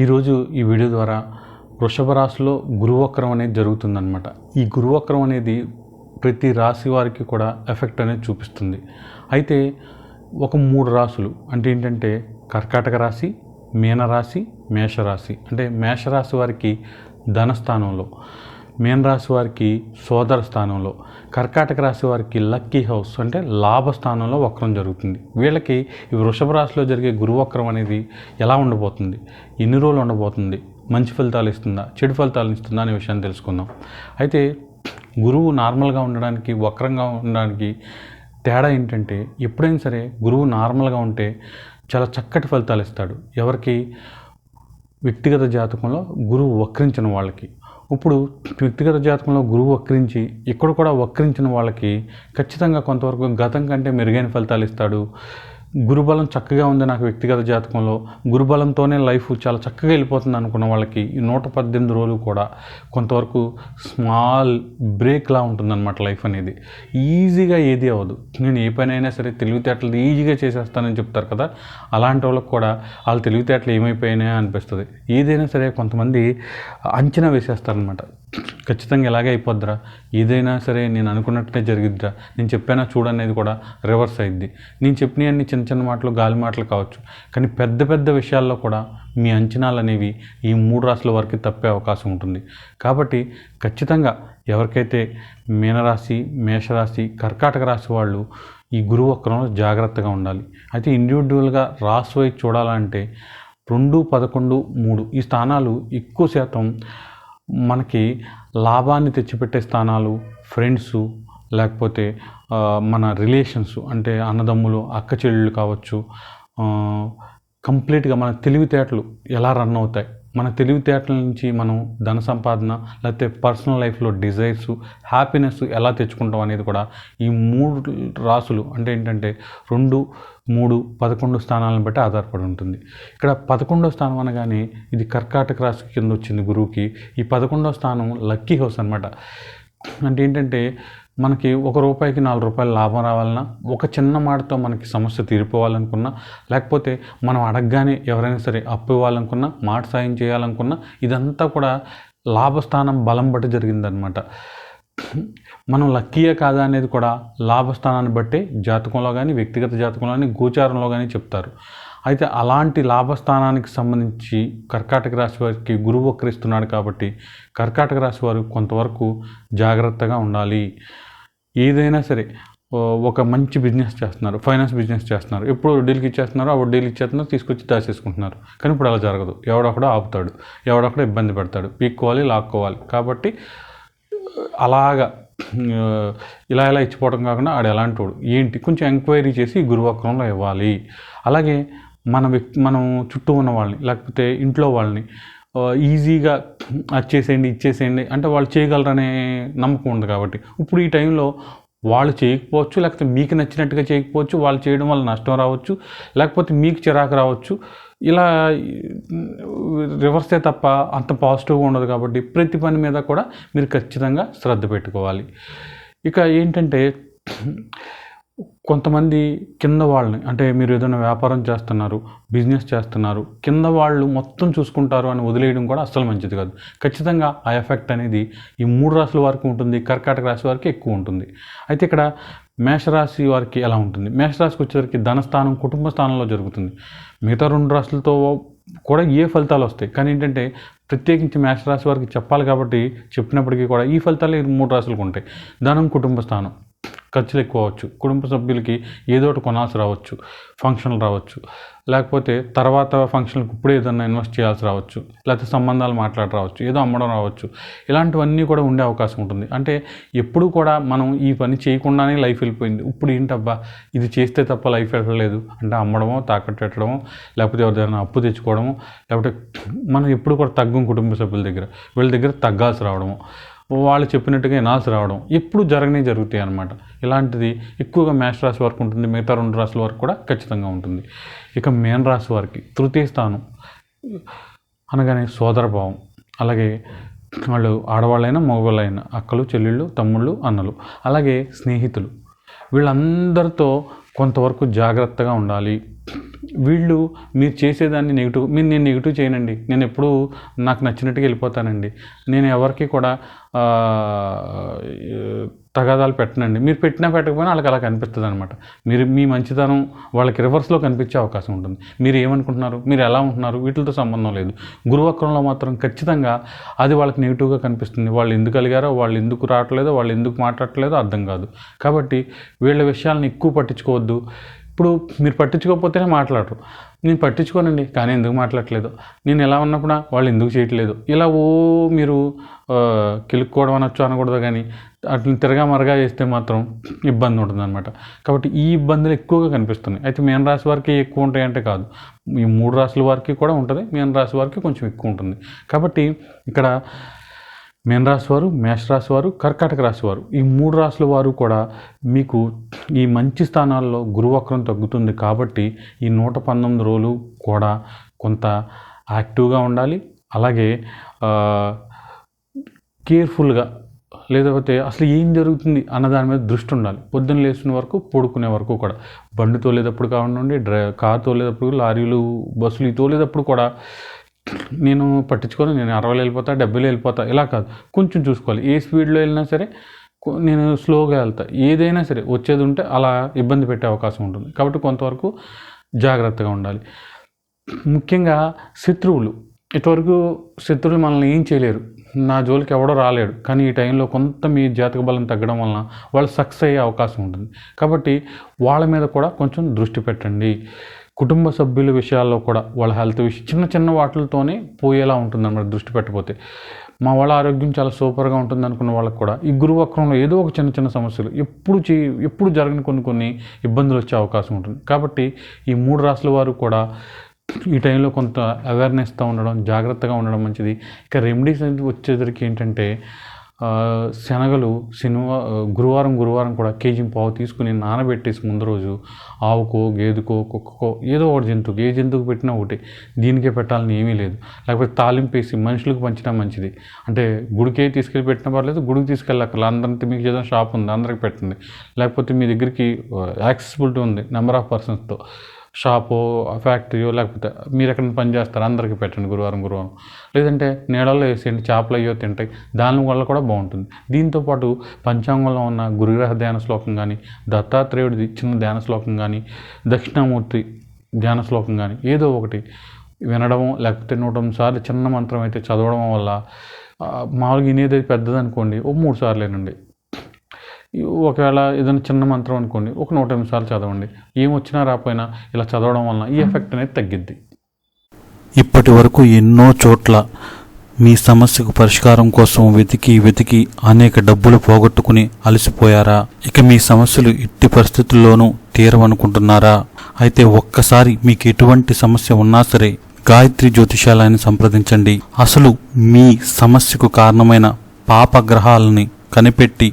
ఈరోజు ఈ వీడియో ద్వారా వృషభ రాశిలో గురువక్రం అనేది జరుగుతుందనమాట ఈ గురువక్రం అనేది ప్రతి రాశి వారికి కూడా ఎఫెక్ట్ అనేది చూపిస్తుంది. అయితే ఒక మూడు రాశులు అంటే ఏంటంటే కర్కాటక రాశి మీనరాశి మేషరాశి అంటే మేషరాశి వారికి ధనస్థానంలో. మీన రాశి వారికి సోదర స్థానంలో కర్కాటక రాశి వారికి లక్కీ హౌస్ అంటే లాభ స్థానంలో వక్రం జరుగుతుంది. వీళ్ళకి ఈ వృషభ రాశిలో జరిగే గురువక్రం అనేది ఎలా ఉండబోతుంది? ఎన్ని రోజులు ఉండబోతుంది? మంచి ఫలితాలు ఇస్తుందా? చెడు ఫలితాలు ఇస్తుందా అనే విషయాన్ని తెలుసుకుందాం. అయితే గురువు నార్మల్గా ఉండడానికి వక్రంగా ఉండడానికి తేడా ఏంటంటే ఎప్పుడైనా సరే గురువు నార్మల్గా ఉంటే చాలా చక్కటి ఫలితాలు ఇస్తాడు. ఎవరికి? వ్యక్తిగత జాతకంలో గురువు వక్రించిన వాళ్ళకి. ఇప్పుడు వ్యక్తిగత జాతకంలో గురువు వక్రించి ఇక్కడ కూడా వక్రించిన వాళ్ళకి ఖచ్చితంగా కొంతవరకు గతం కంటే మెరుగైన ఫలితాలు ఇస్తాడు. గురుబలం చక్కగా ఉంది నాకు వ్యక్తిగత జాతకంలో. గురుబలంతోనే లైఫ్ చాలా చక్కగా వెళ్ళిపోతుంది అనుకున్న వాళ్ళకి ఈ నూట పద్దెనిమిది రోజులు కూడా కొంతవరకు స్మాల్ బ్రేక్లా ఉంటుందన్నమాట లైఫ్ అనేది. ఈజీగా ఏది అవ్వదు. నేను ఏ పని అయినా సరే తెలివితేటలు ఈజీగా చేసేస్తానని చెప్తారు కదా. అలాంటి వాళ్ళకి కూడా వాళ్ళ తెలివితేటలు ఏమైపోయినాయా అనిపిస్తుంది. ఏదైనా సరే కొంతమంది అంచనా వేసేస్తారనమాట ఖచ్చితంగా ఇలాగే అయిపోద్దిరా. ఏదైనా సరే నేను అనుకున్నట్టే జరిగిద్దిరా. నేను చెప్పానా చూడనేది కూడా రివర్స్ అయింది నేను చెప్పినవన్నీ చిన్న చిన్న మాటలు గాలి మాటలు కావచ్చు. కానీ పెద్ద పెద్ద విషయాల్లో కూడా మీ అంచనాలు అనేవి ఈ మూడు రాశుల వరకు తప్పే అవకాశం ఉంటుంది. కాబట్టి ఖచ్చితంగా ఎవరికైతే మీనరాశి మేషరాశి కర్కాటక రాశి వాళ్ళు ఈ గురువు వక్రంలో జాగ్రత్తగా ఉండాలి. అయితే ఇండివిజువల్గా రాసు వైపు చూడాలంటే రెండు పదకొండు మూడు ఈ స్థానాలు ఎక్కువ శాతం మనకి లాభాన్ని తెచ్చిపెట్టే స్థానాలు ఫ్రెండ్స్ లేకపోతే మన రిలేషన్స్ అంటే అన్నదమ్ములు అక్క చెల్లెళ్ళు కావచ్చు కంప్లీట్గా మన తెలివితేటలు ఎలా రన్ అవుతాయి? మన తెలివితేటల నుంచి మనం ధన సంపాదన లేకపోతే పర్సనల్ లైఫ్లో డిజైర్స్ హ్యాపీనెస్ ఎలా తెచ్చుకుంటాం అనేది కూడా ఈ మూడు రాసులు అంటే ఏంటంటే రెండు మూడు పదకొండు స్థానాలను బట్టి ఆధారపడి ఉంటుంది. ఇక్కడ పదకొండో స్థానం అనగానే ఇది కర్కాటక రాశి కింద వచ్చింది గురువుకి. ఈ పదకొండో స్థానం లక్కీ హౌస్ అనమాట అంటే ఏంటంటే మనకి ఒక రూపాయికి నాలుగు రూపాయలు లాభం రావాలన్నా ఒక చిన్న మాటతో మనకి సమస్య తీరిపోవాలనుకున్నా లేకపోతే మనం అడగగానే ఎవరైనా సరే అప్పు ఇవ్వాలనుకున్నా మాట సాయం చేయాలనుకున్నా ఇదంతా కూడా లాభస్థానం బలం బట్టి జరిగిందనమాట మనం లక్కీయే కాదా అనేది కూడా లాభస్థానాన్ని బట్టి జాతకంలో కానీ వ్యక్తిగత జాతకంలో కానీ గోచారంలో కానీ చెప్తారు. అయితే అలాంటి లాభస్థానానికి సంబంధించి కర్కాటక రాశి వారికి గురువు వక్రిస్తున్నాడు కాబట్టి కర్కాటక రాశి వారు కొంతవరకు జాగ్రత్తగా ఉండాలి. ఏదైనా సరే ఒక మంచి బిజినెస్ చేస్తున్నారు ఫైనాన్స్ బిజినెస్ చేస్తున్నారు ఎప్పుడు డీల్కి ఇచ్చేస్తున్నారు అప్పుడు డీల్ ఇచ్చేస్తున్నారు తీసుకొచ్చి దాచేసుకుంటున్నారు. కానీ ఇప్పుడు అలా జరగదు. ఎవడొకడో ఆపుతాడు ఎవడొకడో ఇబ్బంది పెడతాడు. పీక్కోవాలి లాక్కోవాలి. కాబట్టి అలాగా ఇలా ఇలా ఇచ్చిపోవడం కాకుండా ఆడు ఎలాంటి వాడు ఏంటి? కొంచెం ఎంక్వైరీ చేసి గురువాక్రంలో ఇవ్వాలి. అలాగే మన వ్యక్తి మనం చుట్టూ ఉన్న వాళ్ళని లేకపోతే ఇంట్లో వాళ్ళని ఈజీగా అది చేసేయండి ఇచ్చేసేయండి అంటే వాళ్ళు చేయగలరనే నమ్మకం ఉంది కాబట్టి. ఇప్పుడు ఈ టైంలో వాళ్ళు చేయకపోవచ్చు లేకపోతే మీకు నచ్చినట్టుగా చేయకపోవచ్చు వాళ్ళు చేయడం వల్ల నష్టం రావచ్చు లేకపోతే మీకు చిరాకు రావచ్చు. ఇలా రివర్సే తప్ప అంత పాజిటివ్గా ఉండదు కాబట్టి ప్రతి పని మీద కూడా మీరు ఖచ్చితంగా శ్రద్ధ పెట్టుకోవాలి. ఇక ఏంటంటే కొంతమంది కింద వాళ్ళని అంటే మీరు ఏదైనా వ్యాపారం చేస్తున్నారు బిజినెస్ చేస్తున్నారు కింద వాళ్ళు మొత్తం చూసుకుంటారు అని వదిలేయడం కూడా అస్సలు మంచిది కాదు. ఖచ్చితంగా ఆ ఎఫెక్ట్ అనేది ఈ మూడు రాశుల వరకు ఉంటుంది కర్కాటక రాశి వారికి ఎక్కువ ఉంటుంది. అయితే ఇక్కడ మేషరాశి వారికి ఎలా ఉంటుంది? మేషరాశికి వచ్చేసరికి ధనస్థానం కుటుంబ స్థానంలో జరుగుతుంది. మిగతా రెండు రాశులతో కూడా ఏ ఫలితాలు వస్తాయి? కానీ ఏంటంటే ప్రత్యేకించి మేషరాశి వారికి చెప్పాలి కాబట్టి చెప్పినప్పటికీ కూడా ఈ ఫలితాలు మూడు రాశులకు ఉంటాయి. ధనం కుటుంబ స్థానం. ఖర్చులు ఎక్కువ అవ్వచ్చు కుటుంబ సభ్యులకి ఏదో ఒకటి కొనాల్సి రావచ్చు. ఫంక్షన్లు రావచ్చు. లేకపోతే తర్వాత ఫంక్షన్లకు ఇప్పుడే ఏదైనా ఇన్వెస్ట్ చేయాల్సి రావచ్చు. లేకపోతే సంబంధాలు మాట్లాడి రావచ్చు. ఏదో అమ్మడం రావచ్చు. ఇలాంటివన్నీ కూడా ఉండే అవకాశం ఉంటుంది. అంటే ఎప్పుడు కూడా మనం ఈ పని చేయకుండానే లైఫ్ వెళ్ళిపోయింది. ఇప్పుడు ఏంటబ్బా? ఇది చేస్తే తప్ప లైఫ్ వెళ్ళలేదు అంటే అమ్మడమో తాకట్టు పెట్టడమో లేకపోతే ఎవరిదైనా అప్పు తెచ్చుకోవడమో లేకపోతే మనం ఎప్పుడు కూడా తగ్గం కుటుంబ సభ్యుల దగ్గర. వీళ్ళ దగ్గర తగ్గాల్సి రావడము. వాళ్ళు చెప్పినట్టుగా వినాల్సి రావడం ఎప్పుడు జరగనే జరుగుతాయి అన్నమాట. ఇలాంటిది ఎక్కువగా మేష రాశి వరకు ఉంటుంది మిగతా రెండు రాశుల వరకు కూడా ఖచ్చితంగా ఉంటుంది. ఇక మేన రాశి వారికి తృతీయ స్థానం అనగానే సోదరభావం అలాగే వాళ్ళు ఆడవాళ్ళైనా మగవాళ్ళైనా అక్కలు చెల్లెళ్ళు తమ్ముళ్ళు అన్నలు. అలాగే స్నేహితులు. వీళ్ళందరితో కొంతవరకు జాగ్రత్తగా ఉండాలి. వీళ్ళు మీరు చేసేదాన్ని నెగిటివ్ మీరు నేను నెగిటివ్ చేయనండి. నేను ఎప్పుడూ నాకు నచ్చినట్టుగా వెళ్ళిపోతానండి. నేను ఎవరికి కూడా తగాదాలు పెట్టనండి. మీరు పెట్టినా పెట్టకపోయినా వాళ్ళకి అలా కనిపిస్తుంది అనమాట మీరు మీ మంచితనం వాళ్ళకి రివర్స్లో కనిపించే అవకాశం ఉంటుంది. మీరు ఏమనుకుంటున్నారు? మీరు ఎలా ఉంటున్నారు? వీటితో సంబంధం లేదు. గురువక్రంలో మాత్రం ఖచ్చితంగా అది వాళ్ళకి నెగిటివ్గా కనిపిస్తుంది. వాళ్ళు ఎందుకు అలిగారో వాళ్ళు ఎందుకు రావట్లేదో వాళ్ళు ఎందుకు మాట్లాడట్లేదో అర్థం కాదు. కాబట్టి వీళ్ళ విషయాలను ఎక్కువ పట్టించుకోవద్దు. ఇప్పుడు మీరు పట్టించుకోకపోతేనే మాట్లాడరు. నేను పట్టించుకోనండి కానీ ఎందుకు మాట్లాడట్లేదు? నేను ఎలా ఉన్నప్పుడు? వాళ్ళు ఎందుకు చేయట్లేదు? ఇలా ఓ మీరు కిలుక్కోవడం అనొచ్చు అనకూడదు కానీ అట్లా తిరగా మరగా చేస్తే మాత్రం ఇబ్బంది ఉంటుంది అనమాట కాబట్టి ఈ ఇబ్బందులు ఎక్కువగా కనిపిస్తున్నాయి. అయితే మీన రాశి వారికి ఎక్కువ ఉంటాయంటే కాదు. ఈ మూడు రాశుల వారికి కూడా ఉంటుంది. మీన రాశి వారికి కొంచెం ఎక్కువ ఉంటుంది. కాబట్టి ఇక్కడ మీన రాశి వారు మేష రాశి వారు కర్కాటక రాశి వారు ఈ మూడు రాశుల వారు కూడా మీకు ఈ మంచి స్థానాల్లో గురువక్రం తగ్గుతుంది కాబట్టి ఈ నూట పంతొమ్మిది రోజులు కూడా కొంత యాక్టివ్గా ఉండాలి. అలాగే కేర్ఫుల్గా లేకపోతే అసలు ఏం జరుగుతుంది అన్న దాని మీద దృష్టి ఉండాలి. పొద్దున్న లేచిన వరకు పడుకునే వరకు కూడా. బండి తోలేటప్పుడు కానివ్వండి డ్రై కార్ తోలేటప్పుడు లారీలు బస్సులు తోలేటప్పుడు కూడా నేను పట్టించుకోను. నేను అరవై వెళ్ళిపోతా డెబ్బైలో వెళ్ళిపోతా. ఇలా కాదు. కొంచెం చూసుకోవాలి. ఏ స్పీడ్లో వెళ్ళినా సరే నేను స్లోగా వెళ్తా. ఏదైనా సరే వచ్చేది ఉంటే అలా ఇబ్బంది పెట్టే అవకాశం ఉంటుంది. కాబట్టి కొంతవరకు జాగ్రత్తగా ఉండాలి. ముఖ్యంగా శత్రువులు. ఇటువరకు శత్రువులు మనల్ని ఏం చేయలేరు. నా జోలికి ఎవడో రాలేడు. కానీ ఈ టైంలో కొంత మీ జాతక బలం తగ్గడం వలన వాళ్ళు సక్సెస్ అయ్యే అవకాశం ఉంటుంది. కాబట్టి వాళ్ళ మీద కూడా కొంచెం దృష్టి పెట్టండి. కుటుంబ సభ్యుల విషయాల్లో కూడా వాళ్ళ హెల్త్ విషయం చిన్న చిన్న వాటిలతోనే పోయేలా ఉంటుంది అన్నమాట దృష్టి పెట్టకపోతే. మా వాళ్ళ ఆరోగ్యం చాలా సూపర్గా ఉంటుంది అనుకున్న వాళ్ళకి కూడా ఈ గురువక్రంలో ఏదో ఒక చిన్న చిన్న సమస్యలు ఎప్పుడు చే ఎప్పుడు జరగని కొన్ని కొన్ని ఇబ్బందులు వచ్చే అవకాశం ఉంటుంది. కాబట్టి ఈ మూడు రాసుల వారు కూడా ఈ టైంలో కొంత అవేర్నెస్తో ఉండడం జాగ్రత్తగా ఉండడం మంచిది. ఇక రెమెడీస్ అనేది వచ్చేసరికి ఏంటంటే శనగలు శనివా గురువారం గురువారం కూడా కేజీ పావు తీసుకుని నానబెట్టేసి ముందు రోజు ఆవుకో గేదెకో కుక్కకో ఏదో ఒకటి జంతువుకి ఏ జంతువుకి పెట్టినా ఒకటి. దీనికే పెట్టాలని ఏమీ లేదు. లేకపోతే తాలింపేసి మనుషులకు పంచినా మంచిది. అంటే గుడికే తీసుకెళ్ళి పెట్టినా పర్లేదు గుడికి తీసుకెళ్ళక్కర్లేదు అందరికి మీకు ఏదైనా షాప్ ఉంది అందరికి పెట్టండి. లేకపోతే మీ దగ్గరికి యాక్సెసిబిలిటీ ఉంది నెంబర్ ఆఫ్ పర్సన్స్తో షాపో ఫ్యాక్టరీయో లేకపోతే మీరు ఎక్కడ పని చేస్తారు? అందరికీ పెట్టండి గురువారం గురువారం. లేదంటే నీడల్లో వేసేయండి చేపలు అయ్యో తింటాయి. దాని వల్ల కూడా బాగుంటుంది. దీంతోపాటు పంచాంగంలో ఉన్న గురుగ్రహ ధ్యాన శ్లోకం కానీ దత్తాత్రేయుడిది చిన్న ధ్యాన శ్లోకం కానీ దక్షిణామూర్తి ధ్యాన శ్లోకం కానీ ఏదో ఒకటి వినడం లేకపోతే నూటం సార్లు చిన్న మంత్రం అయితే చదవడం వల్ల మామూలుగా ఇనేది పెద్దది అనుకోండి ఓ మూడు సార్లేనండి. ఈ ఒకవేళ ఏదైనా చిన్న మంత్రం అనుకోండి ఒక నూట ఎనిమిది సార్లు చదవండి. ఏమొచ్చినా రాపోయినా ఇలా చదవడం వలన ఈ ఎఫెక్ట్ అనేది తగ్గిద్ది. ఇప్పటి వరకు ఎన్నో చోట్ల మీ సమస్యకు పరిష్కారం కోసం వెతికి వెతికి అనేక డబ్బులు పోగొట్టుకుని అలసిపోయారా? ఇక మీ సమస్యలు ఎట్టి పరిస్థితుల్లోనూ తీరవనుకుంటున్నారా? అయితే ఒక్కసారి మీకు ఎటువంటి సమస్య ఉన్నా సరే గాయత్రి జ్యోతిషాలయాన్ని సంప్రదించండి. అసలు మీ సమస్యకు కారణమైన పాపగ్రహాలని కనిపెట్టి